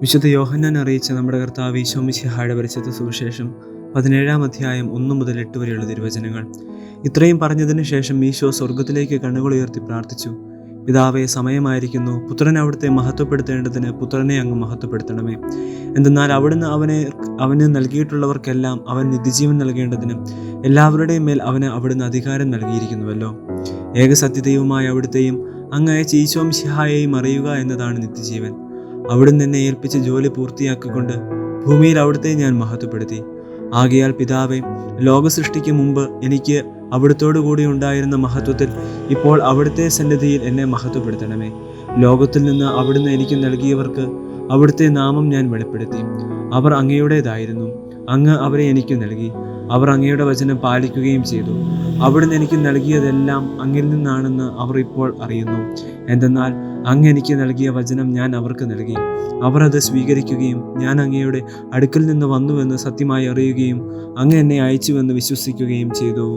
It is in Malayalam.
വിശുദ്ധ യോഹന്നാൻ അറിയിച്ച നമ്മുടെ കർത്താവ് ഈശോമിശിഹായുടെ പരിശുദ്ധ സുവിശേഷം പതിനേഴാം അധ്യായം ഒന്നു മുതൽ എട്ട് വരെയുള്ള തിരുവചനങ്ങൾ. ഇത്രയും പറഞ്ഞതിന് ശേഷം ഈശോ സ്വർഗത്തിലേക്ക് കണ്ണുകൾ ഉയർത്തി പ്രാർത്ഥിച്ചു. പിതാവെ സമയമായിരിക്കുന്നു. പുത്രൻ അവിടുത്തെ മഹത്വപ്പെടുത്തേണ്ടതിന് പുത്രനെ അങ്ങ് മഹത്വപ്പെടുത്തണമേ. എന്തെന്നാൽ അവിടുന്ന് അവനെ അവന് നൽകിയിട്ടുള്ളവർക്കെല്ലാം അവൻ നിത്യജീവൻ നൽകേണ്ടതിന് എല്ലാവരുടെയും മേൽ അവന് അവിടുന്ന് അധികാരം നൽകിയിരിക്കുന്നുവല്ലോ. ഏകസത്യദൈവമായ അവിടുത്തെയും അങ്ങ് അയച്ച ഈശോം ശിഹായെയും അറിയുക എന്നതാണ് നിത്യജീവൻ. അവിടുന്ന് എന്നെ ഏൽപ്പിച്ച ജോലി പൂർത്തിയാക്കിക്കൊണ്ട് ഭൂമിയിൽ അവിടുത്തെ ഞാൻ മഹത്വപ്പെടുത്തി. ആകയാൽ പിതാവെ ലോകസൃഷ്ടിക്ക് മുമ്പ് എനിക്ക് അവിടുത്തോടു കൂടി ഉണ്ടായിരുന്ന മഹത്വത്തിൽ ഇപ്പോൾ അവിടുത്തെ സന്നിധിയിൽ എന്നെ മഹത്വപ്പെടുത്തണമേ. ലോകത്തിൽ നിന്ന് അവിടുന്ന് എനിക്ക് നൽകിയവർക്ക് അവിടുത്തെ നാമം ഞാൻ വെളിപ്പെടുത്തി. അവർ അങ്ങയുടേതായിരുന്നു. അങ്ങ് അവരെ എനിക്ക് നൽകി. അവർ അങ്ങയുടെ വചനം പാലിക്കുകയും ചെയ്തു. അവിടുന്ന് എനിക്ക് നൽകിയതെല്ലാം അങ്ങിൽ നിന്നാണെന്ന് അവർ ഇപ്പോൾ അറിയുന്നു. എന്തെന്നാൽ അങ്ങ് എനിക്ക് നൽകിയ വചനം ഞാൻ അവർക്ക് നൽകി. അവർ അത് സ്വീകരിക്കുകയും ഞാൻ അങ്ങയുടെ അടുക്കൽ നിന്ന് വന്നുവെന്ന് സത്യമായി അറിയുകയും അങ്ങ് എന്നെ അയച്ചുവെന്ന് വിശ്വസിക്കുകയും ചെയ്തു.